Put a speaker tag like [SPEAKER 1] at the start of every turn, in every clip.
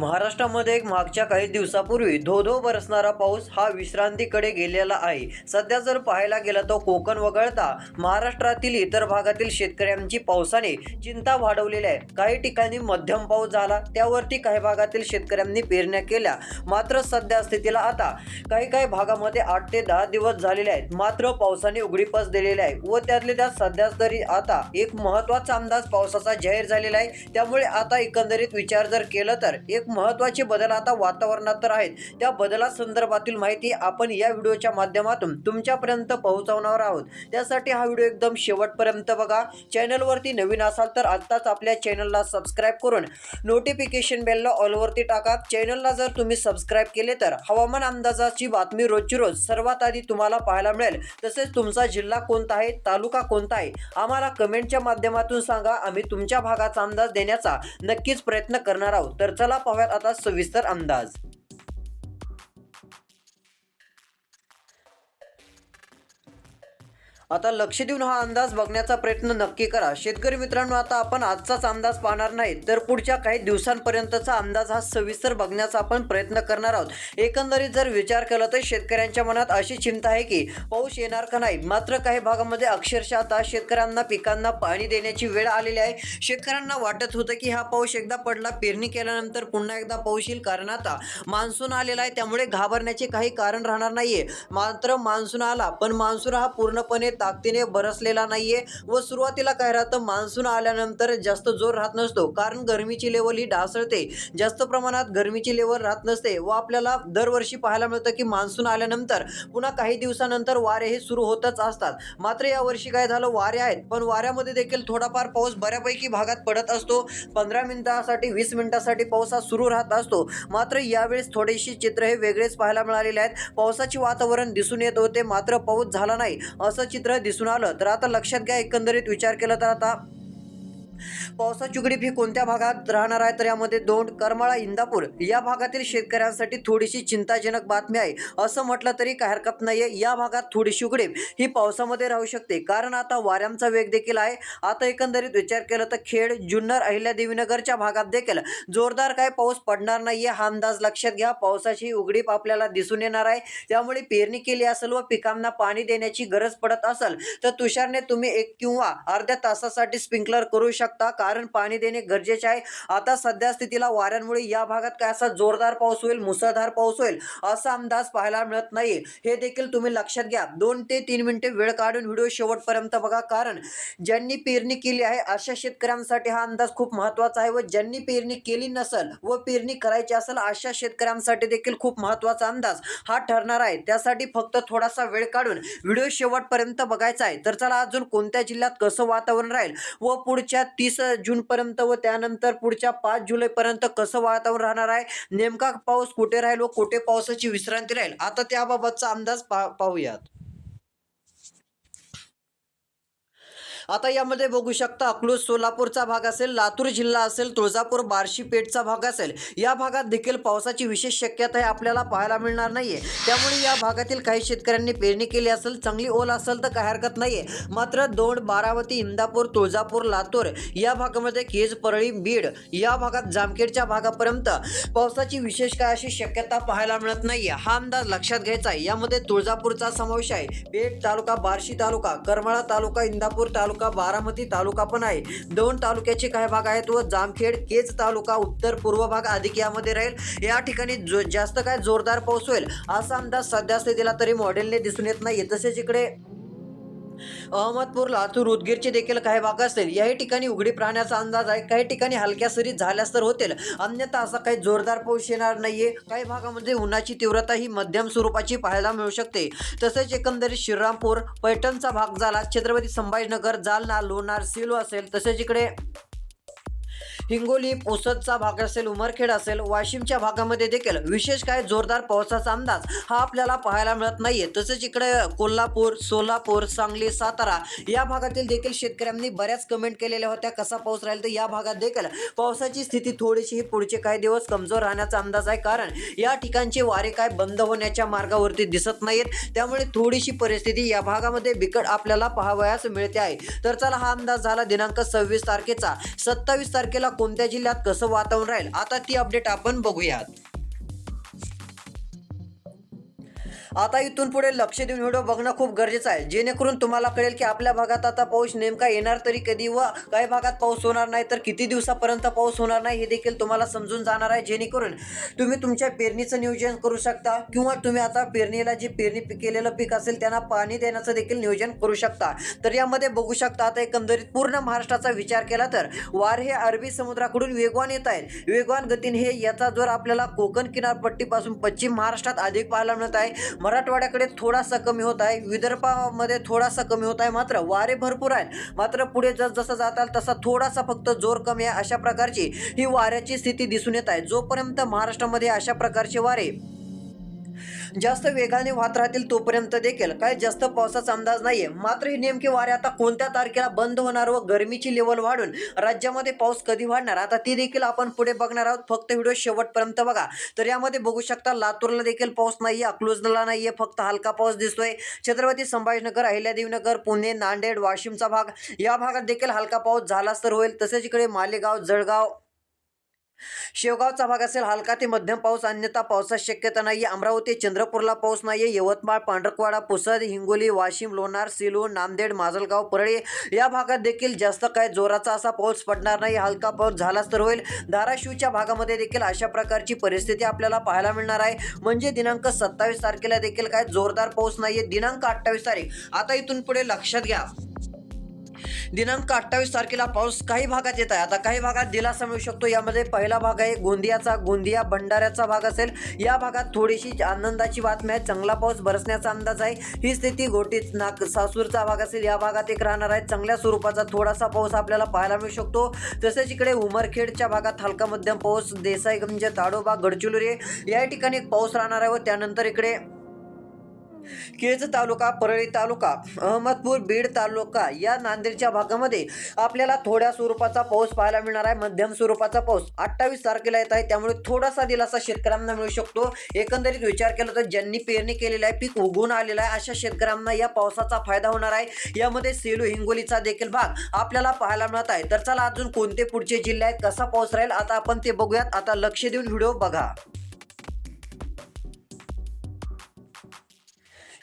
[SPEAKER 1] महाराष्ट्रामध्ये एक मागच्या काही दिवसापूर्वी धो धो बरसणारा पाऊस हा विश्रांतीकडे गेलेला आहे. सध्या जर पाहायला गेलं तर कोकण वगळता महाराष्ट्रातील इतर भागातील शेतकऱ्यांची पावसाने चिंता वाढवलेली आहे. काही ठिकाणी मध्यम पाऊस झाला त्यावरती काही भागातील शेतकऱ्यांनी पेरण्या केल्या. मात्र सध्या स्थितीला आता काही काही भागामध्ये आठ ते दहा दिवस झालेले आहेत. मात्र पावसाने उघडीपास दिलेली आहे व त्यातले त्यात सध्या तरी आता एक महत्त्वाचा अंदाज पावसाचा जाहीर झालेला आहे. त्यामुळे आता एकंदरीत विचार जर केलं तर एक महत्त्वाचे बदल आता वातावरणात तर आहेत. त्या बदलासंदर्भातील माहिती आपण या व्हिडिओच्या माध्यमातून तुमच्यापर्यंत पोहोचवणार आहोत. त्यासाठी हा व्हिडिओ एकदम शेवटपर्यंत बघा. चॅनलवरती नवीन असाल तर आत्ताच आपल्या चॅनलला सबस्क्राईब करून नोटिफिकेशन बेलला ऑलवरती टाका. चॅनलला जर तुम्ही सबस्क्राईब केले तर हवामान अंदाजाची बातमी रोजची रोज सर्वात आधी तुम्हाला पाहायला मिळेल. तसेच तुमचा जिल्हा कोणता आहे? तालुका कोणता आहे? आम्हाला कमेंटच्या माध्यमातून सांगा. आम्ही तुमच्या भागाचा अंदाज देण्याचा नक्कीच प्रयत्न करणार आहोत. तर चला पाहूयात आता सविस्तर अंदाज. आता लक्ष देऊन हा अंदाज बघण्याचा प्रयत्न नक्की करा. शेतकरी मित्रांनो आता आपण आजचाच अंदाज पाहणार नाही तर पुढच्या काही दिवसांपर्यंतचा अंदाज हा सविस्तर बघण्याचा आपण प्रयत्न करणार आहोत. एकंदरीत जर विचार केला तर शेतकऱ्यांच्या मनात अशी चिंता आहे की पाऊस येणार का नाही? मात्र काही भागामध्ये अक्षरशः आता शेतकऱ्यांना पिकांना पाणी देण्याची वेळ आलेली आहे. शेतकऱ्यांना वाटत होतं की हा पाऊस एकदा पडला पेरणी केल्यानंतर पुन्हा एकदा पाऊस येईल कारण आता मान्सून आलेला आहे त्यामुळे घाबरण्याचे काही कारण राहणार नाहीये. मात्र मान्सून आला पण मान्सून हा पूर्णपणे ताकदीने बरसलेला नाहीये व सुरुवातीला काय राहतं मान्सून आल्यानंतर जास्त जोर राहत नसतो. कारण गरमीची लेवल ही ढासळते. जास्त प्रमाणात गरमीची लेवल राहत नसते व आपल्याला दरवर्षी पाहायला मिळतं की मान्सून आल्यानंतर पुन्हा काही दिवसानंतर वारे हे सुरू होतच असतात. मात्र यावर्षी काय झालं वारे आहेत. पण वाऱ्यामध्ये देखील थोडाफार पाऊस बऱ्यापैकी भागात पडत असतो. पंधरा मिनिटासाठी वीस मिनिटासाठी पाऊस हा सुरू राहत असतो. मात्र यावेळेस थोडेशी चित्र हे वेगळेच पाहायला मिळालेले आहेत. पावसाचे वातावरण दिसून येत होते. मात्र पाऊस झाला नाही असं चित्र दिसून आलं. तर आता लक्षात घ्या एकंदरीत विचार केला तर आता पावसाची उघडीप ही कोणत्या भागात राहणार आहे? तर यामध्ये दोंड करमाळा इंदापूर या भागातील शेतकऱ्यांसाठी थोडीशी चिंताजनक बातमी आहे. असं म्हटलं तरी काय हरकत नाहीये. या भागात थोडीशी उघडीप ही पावसामध्ये राहू शकते. कारण आता वाऱ्यांचा वेग देखील आहे. आता एकंदरीत विचार केला तर खेड जुन्नर अहिल्यादेवीनगरच्या भागात देखील जोरदार काय पाऊस पडणार नाहीये. हा अंदाज लक्षात घ्या. पावसाची उघडीप आपल्याला दिसून येणार आहे. त्यामुळे पेरणी केली असेल व पिकांना पाणी देण्याची गरज पडत असेल तर तुषारने तुम्ही एक किंवा अर्ध्या तासासाठी स्प्रिंकलर करू शकता. कारण पाणी देणे गरजेचे आहे. आता सध्या स्थितीला वाऱ्यांमुळे या भागात काय असा जोरदार पाऊस होईल मुसळधार पाऊस होईल असा अंदाज पाहायला मिळत नाही. हे देखील तुम्ही लक्षात घ्या. दोन ते तीन मिनिटे वेळ काढून व्हिडिओ शेवटपर्यंत बघा. कारण ज्यांनी पेरणी केली आहे अशा शेतकऱ्यांसाठी हा अंदाज खूप महत्त्वाचा आहे व ज्यांनी पेरणी केली नसेल व पेरणी करायची असेल अशा शेतकऱ्यांसाठी देखील खूप महत्त्वाचा अंदाज हा ठरणार आहे. त्यासाठी फक्त थोडासा वेळ काढून व्हिडिओ शेवटपर्यंत बघायचा आहे. तर चला अजून कोणत्या जिल्ह्यात कसं वातावरण राहील व पुढच्या तीस जूनपर्यंत व त्यानंतर पुढच्या पाच जुलैपर्यंत कसं वातावरण राहणार आहे? नेमका पाऊस कुठे राहील व कुठे पावसाची विश्रांती राहील? आता त्याबाबतचा अंदाज पा पाहूयात. आता यामध्ये बघू शकता अकलूज सोलापूरचा भाग असेल लातूर जिल्हा असेल तुळजापूर बार्शी पेठचा भाग असेल या भागात देखील पावसाची विशेष शक्यता आपल्याला पाहायला मिळणार नाहीये. त्यामुळे या भागातील काही शेतकऱ्यांनी पेरणी केली असेल चांगली ओल असेल तर काही हरकत नाहीये. मात्र दोंड बारावती इंदापूर तुळजापूर लातूर या भागामध्ये केज परळी बीड या भागात जामखेडच्या भागापर्यंत पावसाची विशेष काय अशी शक्यता पाहायला मिळत नाहीये. हा अंदाज लक्षात घ्यायचा आहे. यामध्ये तुळजापूरचा समावेश आहे. पेठ तालुका बार्शी तालुका करमाळा तालुका इंदापूर तालुका बारामती तालुका पण आहे. दोन तालुक्याचे काय भाग आहेत व जामखेड केज तालुका उत्तर पूर्व भाग अधिक यामध्ये राहील. या ठिकाणी जो जास्त काय जोरदार पाऊस होईल असा अंदाज सध्या स्थितीला तरी मॉडेलने दिसून येत नाही तसेच इकडे अहमदपूर लातूर उदगीरचे देखील काही भाग असतील याही ठिकाणी उघडी प्राण्याचा अंदाज आहे. काही ठिकाणी हलक्या सरी झाल्यास तर होतील. अन्यथा असा काही जोरदार पाऊस येणार नाहीये. काही भागामध्ये उन्हाची तीव्रता ही मध्यम स्वरूपाची पाहायला मिळू शकते. तसेच एकंदरीत श्रीरामपूर पैठणचा भाग झाला. छत्रपती संभाजीनगर जालना लोणार सिलो असेल. तसेच इकडे हिंगोली पोसदचा भाग असेल उमरखेड असेल वाशिमच्या भागामध्ये देखील विशेष काय जोरदार पावसाचा अंदाज हा आपल्याला पाहायला मिळत नाहीये. तसेच इकडे कोल्हापूर सोलापूर सांगली सातारा या भागातील देखील शेतकऱ्यांनी बऱ्याच कमेंट केलेल्या होत्या. कसा पाऊस राहील तर या भागात देखील पावसाची स्थिती थोडीशी ही पुढचे काही दिवस कमजोर राहण्याचा अंदाज आहे. कारण या ठिकाणचे वारे काय बंद होण्याच्या मार्गावरती दिसत नाहीत त्यामुळे थोडीशी परिस्थिती या भागामध्ये बिकट आपल्याला पाहावयास मिळते आहे. तर चला हा अंदाज झाला दिनांक सव्वीस तारखेचा. सत्तावीस तारखेला कोणत्या जिल्ह्यात कसं वातावरण राहील आता ती अपडेट आपण बघूयात. आता इथून पुढे लक्ष देऊन व्हिडिओ बघणं खूप गरजेचं आहे. जेणेकरून तुम्हाला कळेल की आपल्या भागात आता पाऊस नेमका येणार तरी कधी व काही भागात पाऊस होणार नाही तर किती दिवसापर्यंत पाऊस होणार नाही हे देखील तुम्हाला समजून जाणार आहे. जेणेकरून तुम्ही तुमच्या पेरणीचं नियोजन करू शकता किंवा तुम्ही आता पेरणीला जे पेरणी केलेलं पीक असेल त्यांना पाणी देण्याचं देखील नियोजन करू शकता. तर यामध्ये बघू शकता आता एकंदरीत पूर्ण महाराष्ट्राचा विचार केला तर वार हे अरबी समुद्राकडून वेगवान येत आहेत. वेगवान गतीने हे याचा जोर आपल्याला कोकण किनारपट्टीपासून पश्चिम महाराष्ट्रात अधिक पाहायला मिळत आहे. मराठवाड्याकडे थोडासा कमी होत आहे. विदर्भामध्ये थोडासा कमी होत आहे. मात्र वारे भरपूर आहेत. मात्र पुढे जस जसं जाताल तसा थोडासा फक्त जोर कमी आहे. अशा प्रकारची ही वाऱ्याची स्थिती दिसून येत आहे. जोपर्यंत महाराष्ट्रामध्ये अशा प्रकारचे वारे जास्त वेगाने वाहत राहतील तोपर्यंत देखील. काही जास्त पावसाचा अंदाज नाहीये. मात्र हे नेमके वारे आता कोणत्या तारखेला बंद होणार व गरमीची लेवल वाढून राज्यामध्ये पाऊस कधी वाढणार? आता ती देखील आपण पुढे बघणार आहोत. फक्त व्हिडिओ शेवटपर्यंत बघा. तर यामध्ये बघू शकता लातूरला देखील पाऊस नाहीये अकलूजला नाहीये फक्त हलका पाऊस दिसतोय. छत्रपती संभाजीनगर अहिल्यादेवीनगर पुणे नांदेड वाशिमचा भाग. या भागात देखील हलका पाऊस झालाच तर होईल. तसेच इकडे मालेगाव जळगाव शेवगावचा भाग असेल हलका ते मध्यम पाऊस अन्यथा पावसाची शक्यता नाही अमरावती चंद्रपूरला पाऊस नाही यवतमाळ पांढरकवाडा पुसद हिंगोली वाशिम लोणार सिलू नांदेड माजलगाव परळी या भागात देखील जास्त काय जोराचा असा पाऊस पडणार नाही. हलका पाऊस झालाच तर होईल. धाराशिवच्या भागामध्ये देखील अशा प्रकारची परिस्थिती आपल्याला पाहायला मिळणार आहे. म्हणजे दिनांक सत्तावीस तारखेला देखील काय जोरदार पाऊस नाहीये. दिनांक अठ्ठावीस तारीख. आता इथून पुढे लक्षात घ्या. दिनांक अठ्ठावीस तारखेला पाऊस काही भागात येत आहे. आता काही भागात दिलासा मिळू शकतो. यामध्ये पहिला भाग आहे गोंदियाचा. गोंदिया भंडाऱ्याचा भाग असेल. या भागात थोडीशी आनंदाची बातमी आहे. चांगला पाऊस बरसण्याचा अंदाज आहे. ही स्थिती घोटीत नाग सासूरचा भाग असेल. या भागात एक राहणार आहे. चांगल्या स्वरूपाचा थोडासा पाऊस आपल्याला पाहायला मिळू शकतो. तसेच इकडे उमरखेडच्या भागात हलका मध्यम पाऊस. देसाईगंज ताडोबा गडचिरोली. या ठिकाणी एक पाऊस राहणार आहे व त्यानंतर इकडे केज तालुका परळी तालुका अहमदपूर बीड तालुका या नांदेडच्या भागामध्ये आपल्याला थोड्या स्वरूपाचा पाऊस पाहायला मिळणार आहे. मध्यम स्वरूपाचा पाऊस अठ्ठावीस तारखेला येत आहे. त्यामुळे थोडासा दिलासा शेतकऱ्यांना मिळू शकतो. एकंदरीत विचार केला तर ज्यांनी पेरणी केलेली आहे पीक उगवून आलेलं आहे अशा शेतकऱ्यांना या पावसाचा फायदा होणार आहे. यामध्ये सेलू हिंगोलीचा देखील भाग आपल्याला पाहायला मिळत आहे. तर चला अजून कोणते पुढचे जिल्हे आहेत कसा पाऊस राहील आता आपण ते बघूयात. आता लक्ष देऊन व्हिडिओ बघा.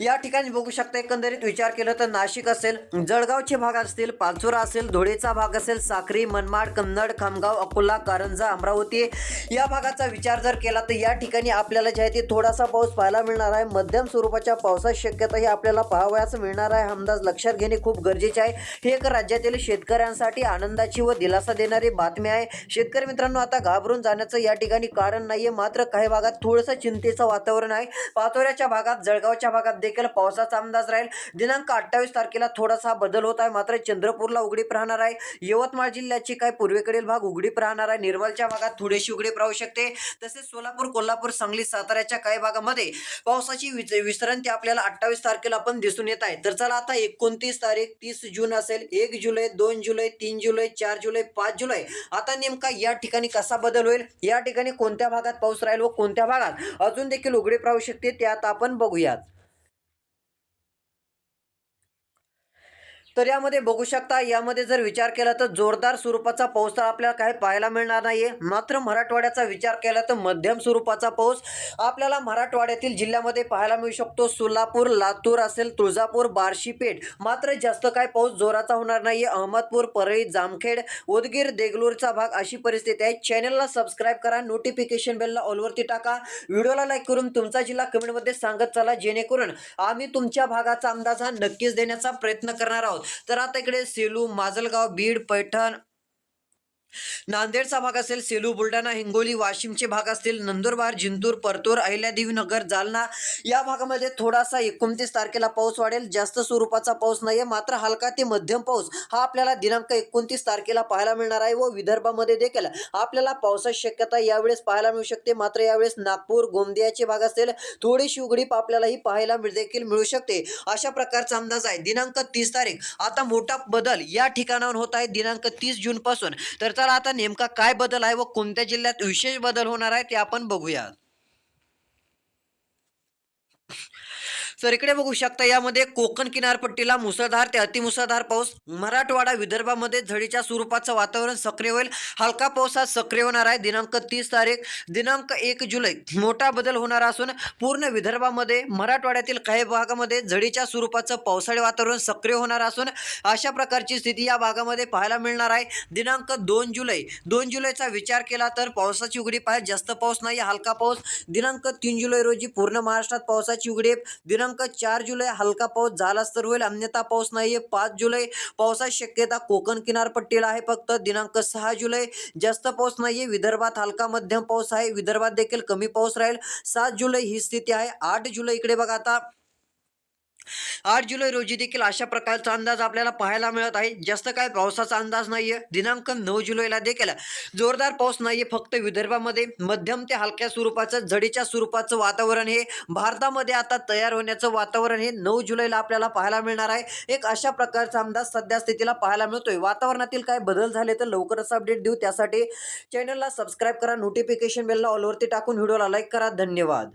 [SPEAKER 1] या ठिकाणी बघू शकता एकंदरीत विचार केला तर नाशिक असेल जळगावचे भाग असतील पाचोरा असेल धुळेचा भाग असेल साक्री मनमाड कन्नड खामगाव अकोला कारंजा अमरावती या भागाचा विचार जर केला तर या ठिकाणी आपल्याला जे आहे ते थोडासा पाऊस पाहायला मिळणार आहे. मध्यम स्वरूपाच्या पावसाची शक्यता ही आपल्याला पाहावयास मिळणार आहे. अंदाज लक्षात घेणे खूप गरजेचे आहे. हे एक राज्यातील शेतकऱ्यांसाठी आनंदाची व दिलासा देणारी बातमी आहे. शेतकरी मित्रांनो आता घाबरून जाण्याचं या ठिकाणी कारण नाहीये. मात्र काही भागात थोडंसं चिंतेचं वातावरण आहे. पाचोऱ्याच्या भागात जळगावच्या भागात देखील पावसाचा अंदाज राहील. दिनांक अठ्ठावीस तारखेला थोडासा बदल होत आहे. मात्र चंद्रपूरला उघडीप राहणार आहे. यवतमाळ जिल्ह्याची काही पूर्वेकडील भाग उघडीप राहणार आहे. निर्मलच्या भागात थोडीशी उघडीप राहू शकते. तसेच सोलापूर कोल्हापूर सांगली साताऱ्याच्या काही भागामध्ये पावसाची विच- विश्रांती आपल्याला अठ्ठावीस तारखेला पण दिसून येत आहे. तर चला आता एकोणतीस तारीख तीस जून असेल. एक जुलै दोन जुलै तीन जुलै चार जुलै पाच जुलै. आता नेमका या ठिकाणी कसा बदल होईल? या ठिकाणी कोणत्या भागात पाऊस राहील व कोणत्या भागात? अजून देखील उघडीप राहू शकते. त्यात आपण बघूयात. तर यामध्ये बघू शकता यामध्ये जर विचार केला तर जोरदार स्वरूपाचा पाऊस तर आपल्याला काही पाहायला मिळणार नाहीये. मात्र मराठवाड्याचा विचार केला तर मध्यम स्वरूपाचा पाऊस आपल्याला मराठवाड्यातील जिल्ह्यामध्ये पाहायला मिळू शकतो. सोलापूर लातूर असेल तुळजापूर बार्शीपेठ. मात्र जास्त काय पाऊस जोराचा होणार नाहीये. अहमदपूर परळी जामखेड उदगीर देगलूरचा भाग अशी परिस्थिती आहे. चॅनलला सबस्क्राईब करा. नोटिफिकेशन बेलला ऑलवरती टाका. व्हिडिओला लाईक करून तुमचा जिल्हा कमेंटमध्ये सांगत चला. जेणेकरून आम्ही तुमच्या भागाचा अंदाज हा नक्कीच देण्याचा प्रयत्न करणार आहोत. तर आता इकडे सेलू माजलगाव बीड पैठण नांदेडचा भाग असेल सेलू बुलढाणा हिंगोली वाशिमचे भाग असतील नंदुरबार जिंतूर परतूर अहिल्यादेवी नगर जालना या भागामध्ये थोडासा एकोणतीस तारखेला पाऊस वाढेल. जास्त स्वरूपाचा पाऊस नाहीये मात्र हलका ते मध्यम पाऊस हा आपल्याला दिनांक एकोणतीस तारखेला पाहायला मिळणार आहे व विदर्भामध्ये देखील आपल्याला पावसाची शक्यता यावेळेस पाहायला मिळू शकते. मात्र यावेळेस नागपूर गोंदियाचे भाग असेल थोडीशी उघडीप आपल्यालाही पाहायला मिळ- देखील मिळू शकते. अशा प्रकारचा अंदाज आहे. दिनांक तीस तारीख आता मोठा बदल या ठिकाणावर होत आहे. दिनांक तीस जून पासून तर चला आता नेमका काय बदल आहे व कोणत्या जिल्ह्यात विशेष बदल होणार आहे ते आपण बघूया तर इकडे बघू शकता यामध्ये कोकण किनारपट्टीला मुसळधार ते अतिमुसळधार पाऊस. मराठवाडा विदर्भामध्ये झडीच्या स्वरूपाचं वातावरण सक्रिय होईल. हलका पाऊस हा सक्रिय होणार आहे. दिनांक तीस तारीख दिनांक एक जुलै. मोठा बदल होणार असून पूर्ण विदर्भामध्ये मराठवाड्यातील काही भागामध्ये झडीच्या स्वरूपाचं पावसाळी वातावरण सक्रिय होणार असून अशा प्रकारची स्थिती या भागामध्ये पाहायला मिळणार आहे. दिनांक दोन जुलै. दोन जुलैचा विचार केला तर पावसाची उघडी पाहिजे जास्त पाऊस नाही हलका पाऊस. दिनांक तीन जुलै रोजी पूर्ण महाराष्ट्रात पावसाची उघडी. दिनांक दिनांक चार जुलै हलका पाऊस झालाच तर होईल. अन्यथा पाऊस नाहीये. पाच जुलै पावसाची शक्यता कोकण किनारपट्टीला आहे फक्त. दिनांक सहा जुलै जास्त पाऊस नाहीये. विदर्भात हलका मध्यम पाऊस आहे. विदर्भात देखील कमी पाऊस राहील. सात जुलै ही स्थिती आहे. आठ जुलै इकडे बघा आता. आठ जुलै रोजी देखील अशा प्रकारचा अंदाज आपल्याला पाहायला मिळत आहे. जास्त काय पावसाचा अंदाज नाही आहे दिनांक नऊ जुलैला देखील जोरदार पाऊस नाही आहे फक्त विदर्भामध्ये मध्यम ते हलक्या स्वरूपाचं झडीच्या स्वरूपाचं वातावरण हे भारतामध्ये आता तयार होण्याचं वातावरण हे नऊ जुलैला आपल्याला पाहायला मिळणार आहे. एक अशा प्रकारचा अंदाज सध्या स्थितीला पाहायला मिळतोय. वातावरणातील काय बदल झाले तर लवकरच अपडेट देऊ. त्यासाठी चॅनलला सबस्क्राईब करा. नोटिफिकेशन बेलला ऑलवरती टाकून व्हिडिओला लाईक करा. धन्यवाद.